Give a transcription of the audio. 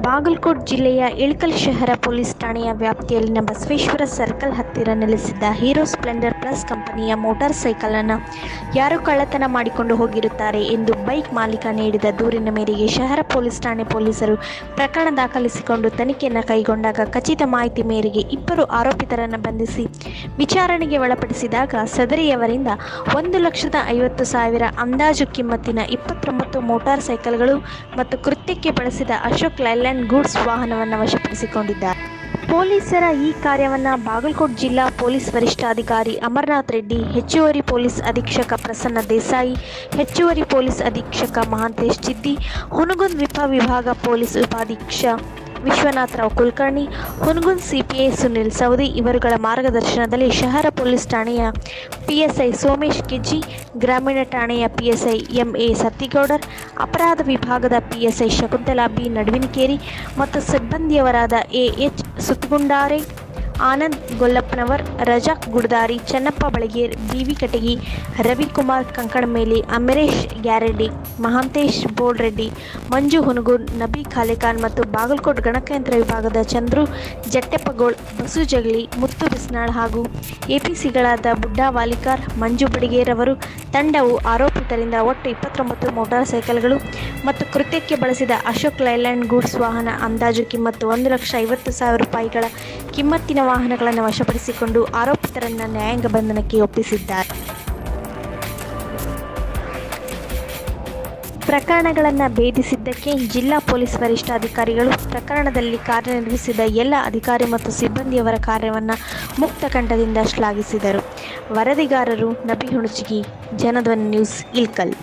ಬಾಗಲಕೋಟ್ ಜಿಲ್ಲೆಯ ಇಳಕಲ್ ಶಹರ ಪೊಲೀಸ್ ಠಾಣೆಯ ವ್ಯಾಪ್ತಿಯಲ್ಲಿನ ಬಸವೇಶ್ವರ ಸರ್ಕಲ್ ಹತ್ತಿರ ನೆಲೆಸಿದ್ದ ಹೀರೋ ಸ್ಪ್ಲೆಂಡರ್ ಪ್ಲಸ್ ಕಂಪನಿಯ ಮೋಟಾರ್ ಸೈಕಲ್ ಅನ್ನು ಯಾರು ಕಳ್ಳತನ ಮಾಡಿಕೊಂಡು ಹೋಗಿರುತ್ತಾರೆ ಎಂದು ಬೈಕ್ ಮಾಲೀಕ ನೀಡಿದ ದೂರಿನ ಮೇರೆಗೆ ಶಹರ ಪೊಲೀಸ್ ಠಾಣೆ ಪೊಲೀಸರು ಪ್ರಕರಣ ದಾಖಲಿಸಿಕೊಂಡು ತನಿಖೆಯನ್ನು ಕೈಗೊಂಡಾಗ ಖಚಿತ ಮಾಹಿತಿ ಮೇರೆಗೆ ಇಬ್ಬರು ಆರೋಪಿತರನ್ನು ಬಂಧಿಸಿ ವಿಚಾರಣೆಗೆ ಒಳಪಡಿಸಿದಾಗ ಸದರಿಯವರಿಂದ ಒಂದು ಲಕ್ಷದ ಐವತ್ತು ಸಾವಿರ ಅಂದಾಜು ಕಿಮ್ಮತ್ತಿನ ಇಪ್ಪತ್ತೊಂಬತ್ತು ಮೋಟಾರ್ ಸೈಕಲ್ಗಳು ಮತ್ತು ಕೃತ್ಯಕ್ಕೆ ಬಳಸಿದ ಅಶೋಕ್ ಲೈಲ್ಯಾಂಡ್ ಗೂಡ್ಸ್ ವಾಹನವನ್ನು ವಶಪಡಿಸಿಕೊಂಡಿದ್ದಾರೆ. ಪೊಲೀಸರ ಈ ಕಾರ್ಯವನ್ನು ಬಾಗಲಕೋಟ್ ಜಿಲ್ಲಾ ಪೊಲೀಸ್ ವರಿಷ್ಠಾಧಿಕಾರಿ ಅಮರನಾಥ್ ರೆಡ್ಡಿ, ಹೆಚ್ಚುವರಿ ಪೊಲೀಸ್ ಅಧೀಕ್ಷಕ ಪ್ರಸನ್ನ ದೇಸಾಯಿ, ಹೆಚ್ಚುವರಿ ಪೊಲೀಸ್ ಅಧೀಕ್ಷಕ ಮಹಾಂತೇಶ್ ಚಿದ್ದಿ ಹುನಗುಂದ್ ವಿಪ ವಿಭಾಗ ಪೊಲೀಸ್ ಉಪಾಧೀಕ್ಷ ವಿಶ್ವನಾಥರಾವ್ ಕುಲಕರ್ಣಿ, ಹುನಗುನ್ ಸಿಪಿಐ ಸುನಿಲ್ ಸೌದಿ ಇವರುಗಳ ಮಾರ್ಗದರ್ಶನದಲ್ಲಿ ಶಹರ ಪೊಲೀಸ್ ಠಾಣೆಯ ಪಿಎಸ್ಐ ಸೋಮೇಶ್ ಕಿಜ್ಜಿ, ಗ್ರಾಮೀಣ ಠಾಣೆಯ ಪಿಎಸ್ಐ ಎಂಎ ಸತ್ತಿಗೌಡರ್, ಅಪರಾಧ ವಿಭಾಗದ ಪಿಎಸ್ಐ ಶಕುಂತಲಾ ಬಿ ನಡುವಿನಕೇರಿ ಮತ್ತು ಸಿಬ್ಬಂದಿಯವರಾದ A H ಸುತ್ತಗುಂಡಾರೆ. Anand Gollappanavar, Raja Guddari, Channappa ಬಳಗೇರ್, B V ಕಟಗಿ, ರವಿಕುಮಾರ್ ಕಂಕಣಮೇಲಿ, ಅಮರೇಶ್ ಗ್ಯಾರೆಡ್ಡಿ, ಮಹಾಂತೇಶ್ ಬೋಳ್ರೆಡ್ಡಿ, ಮಂಜು ಹುನಗೂರ್, ನಬಿ ಖಾಲಿಖಾನ್ ಮತ್ತು ಬಾಗಲಕೋಟ್ ಗಣಕಯಂತ್ರ ವಿಭಾಗದ ಚಂದ್ರು ಜಟ್ಟೆಪ್ಪಗೋಳ್ ಬಸು ಜಗಳಿ ಮುತ್ತು ಬಿಸ್ನಾಳ್ ಹಾಗೂ ಎಪಿಸಿಗಳಾದ ಬುಡ್ಡಾ ವಾಲಿಕಾರ್, ಮಂಜು ಬಡಿಗೇರವರು ತಂಡವು ಆರೋಪಿತರಿಂದ ಒಟ್ಟು ಇಪ್ಪತ್ತೊಂಬತ್ತು ಮೋಟಾರ್ ಸೈಕಲ್ಗಳು ಮತ್ತು ಕೃತ್ಯಕ್ಕೆ ಬಳಸಿದ ಅಶೋಕ್ ಲೈಲ್ಯಾಂಡ್ ಗೂಡ್ಸ್ ವಾಹನ ಅಂದಾಜು ಕಿಮ್ಮತ್ತು ಒಂದು ಲಕ್ಷ ಐವತ್ತು ಸಾವಿರ ರೂಪಾಯಿಗಳ ಕಿಮ್ಮತ್ತಿನ ವಾಹನಗಳನ್ನು ವಶಪಡಿಸಿಕೊಂಡು ಆರೋಪಿತರನ್ನು ನ್ಯಾಯಾಂಗ ಬಂಧನಕ್ಕೆ ಒಪ್ಪಿಸಿದ್ದಾರೆ. ಪ್ರಕರಣಗಳನ್ನು ಭೇದಿಸಿದ್ದಕ್ಕೆ ಜಿಲ್ಲಾ ಪೊಲೀಸ್ ವರಿಷ್ಠಾಧಿಕಾರಿಗಳು ಪ್ರಕರಣದಲ್ಲಿ ಕಾರ್ಯನಿರ್ವಹಿಸಿದ ಎಲ್ಲ ಅಧಿಕಾರಿ ಮತ್ತು ಸಿಬ್ಬಂದಿಯವರ ಕಾರ್ಯವನ್ನು ಮುಕ್ತ ಕಂಠದಿಂದ ಶ್ಲಾಘಿಸಿದರು. ವರದಿಗಾರರು ನಬಿ ಹುಣುಚಿಗಿ ಜನಧ್ವನಿ ನ್ಯೂಸ್ ಇಲ್ಕಲ್.